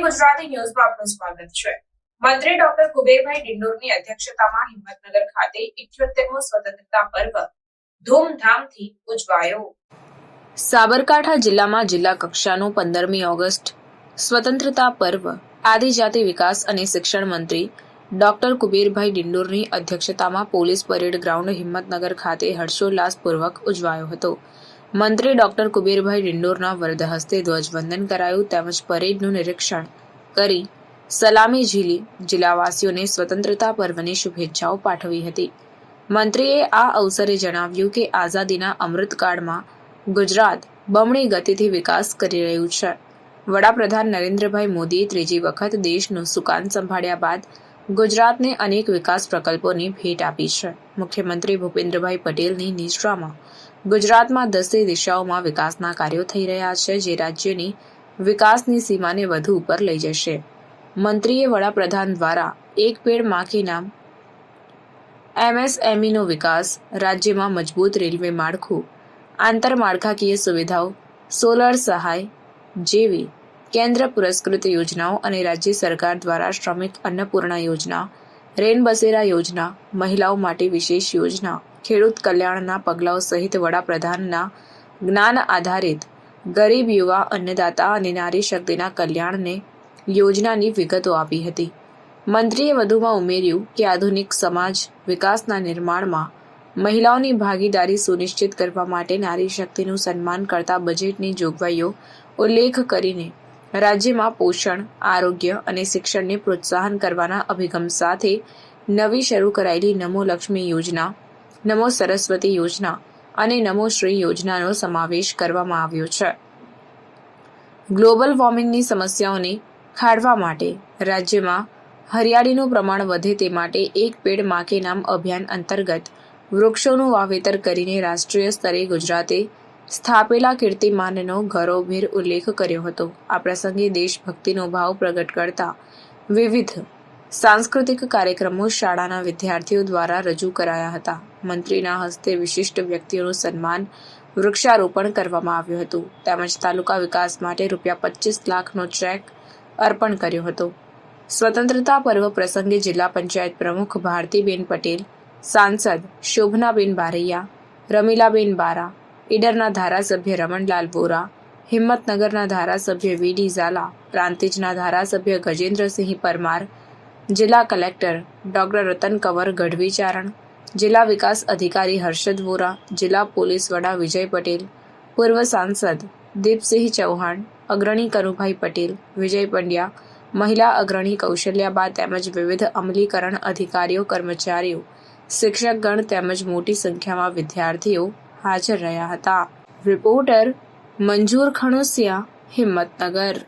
ગુજરાતી ન્યૂઝમાં આપનું સ્વાગત છે. મંત્રી ડોક્ટર કુબેરભાઈ ડિંડોરની અધ્યક્ષતામાં હિંમતનગર ખાતે ઇઠ્યોતેરમો સ્વતંત્રતા પર્વ ધૂમધામથી ઉજવાયો. સાબરકાંઠા જિલ્લામાં જિલ્લા કક્ષાનું પંદરમી ઓગસ્ટ સ્વતંત્રતા પર્વ આદિજાતિ વિકાસ અને શિક્ષણ મંત્રી ડોક્ટર કુબેરભાઈ ડિંડોરની અધ્યક્ષતામાં પોલીસ પરેડ ગ્રાઉન્ડ હિંમતનગર ખાતે હર્ષોલ્લાસપૂર્વક ઉજવાયો હતો. મંત્રી ડોક્ટર કુબેરભાઈ ડિંડોરના વરદ હસ્તે ધ્વજવંદન કરાયું તેમજ પરેડનું નિરીક્ષણ કરી સલામી ઝીલી જિલ્લાવાસીઓને સ્વતંત્રતા પર્વની શુભેચ્છાઓ પાઠવી હતી. મંત્રીએ આ અવસરે જણાવ્યું કે આઝાદીના અમૃતકાળમાં ગુજરાત બમણી ગતિથી વિકાસ કરી રહ્યું છે. વડાપ્રધાન નરેન્દ્રભાઈ મોદીએ ત્રીજી વખત દેશનું સુકાન સંભાળ્યા બાદ ગુજરાતને અનેક વિકાસ પ્રકલ્પોની ભેટ આપી છે. મુખ્યમંત્રી ભૂપેન્દ્રભાઈ પટેલની નિશ્રામાં ગુજરાતમાં દસે દિશાઓમાં વિકાસના કાર્યો થઈ રહ્યા છે, જે રાજ્યની વિકાસની સીમાને વધુ ઉપર લઈ જશે. મંત્રીએ વડાપ્રધાન દ્વારા એક પેડ માખી નામ એમએસએમઈનો વિકાસ, રાજ્યમાં મજબૂત રેલવે માળખું, આંતરમાળખાકીય સુવિધાઓ, સોલર સહાય જેવી કેન્દ્ર પુરસ્કૃત યોજનાઓ અને રાજ્ય સરકાર દ્વારા શ્રમિક અન્નપૂર્ણા યોજના, રેન બસેરા યોજના, મહિલાઓ માટે વિશેષ યોજના, ખેડૂત કલ્યાણના પગલાઓ સહિત વડાપ્રધાનના જ્ઞાન આધારિત ગરીબ યુવા, અન્નદાતા અને નારી શક્તિના કલ્યાણને યોજનાની વિગતો આપી હતી. મંત્રીએ વધુમાં ઉમેર્યું કે આધુનિક સમાજ વિકાસના નિર્માણમાં મહિલાઓની ભાગીદારી સુનિશ્ચિત કરવા માટે નારી શક્તિનું સન્માન કરતા બજેટની જોગવાઈઓ ઉલ્લેખ કરીને રાજ્યમાં પોષણ, આરોગ્ય અને શિક્ષણને પ્રોત્સાહન કરવાના અભિગમ સાથે નવી શરૂ કરાયેલી નમો લક્ષ્મી યોજના, નમો સરસ્વતી યોજના અને નમો શ્રી યોજનાનો સમાવેશ કરવામાં આવ્યો છે. ગ્લોબલ વોર્મિંગની સમસ્યાઓને ખાળવા માટે રાજ્યમાં હરિયાળીનું પ્રમાણ વધે તે માટે એક પેડ માકે નામ અભિયાન અંતર્ગત વૃક્ષોનું વાવેતર કરીને રાષ્ટ્રીય સ્તરે ગુજરાતે સ્થાપેલા કીર્તિમાનનો ઘરોભેર ઉલ્લેખ કર્યો હતો. આ પ્રસંગે દેશભક્તિનો ભાવ પ્રગટ કરતા વિવિધ સાંસ્કૃતિક કાર્યક્રમો શાળાના વિદ્યાર્થીઓ દ્વારા રજૂ કરાયા હતા. મંત્રીના હસ્તે વિશિષ્ટ વ્યક્તિઓનું સન્માન વૃક્ષારોપણ કરવામાં આવ્યું હતું. તેમજ તાલુકા વિકાસ માટે રૂપિયા પચીસ લાખનો ચેક અર્પણ કર્યો હતો. સ્વતંત્રતા પર્વ પ્રસંગે જિલ્લા પંચાયત પ્રમુખ ભારતીબેન પટેલ, સાંસદ શોભનાબેન બારૈયા, રમીલાબેન બારા ઈડરના ધારાસભ્ય રમણલાલ વોરા હિંમતનગરના ધારાસભ્ય વીડી ઝાલા, પ્રાંતિજના ધારાસભ્ય ગજેન્દ્રસિંહ પરમાર, જિલ્લા કલેક્ટર ડોક્ટર રતન કંવર ગઢવી ચારણ જિલ્લા વિકાસ અધિકારી હર્ષદ વોરા, જિલ્લા પોલીસ વડા વિજય પટેલ, પૂર્વ સાંસદ દીપસિંહ ચૌહાણ, અગ્રણી કરુભાઈ પટેલ, વિજય પંડ્યા, મહિલા અગ્રણી કૌશલ્યાબા તેમજ વિવિધ અમલીકરણ અધિકારીઓ, કર્મચારીઓ, શિક્ષકગણ તેમજ મોટી સંખ્યામાં વિદ્યાર્થીઓ હાજર રહ્યા હતા. રિપોર્ટર મંજૂર ખણોસિયા હિંમતનગર.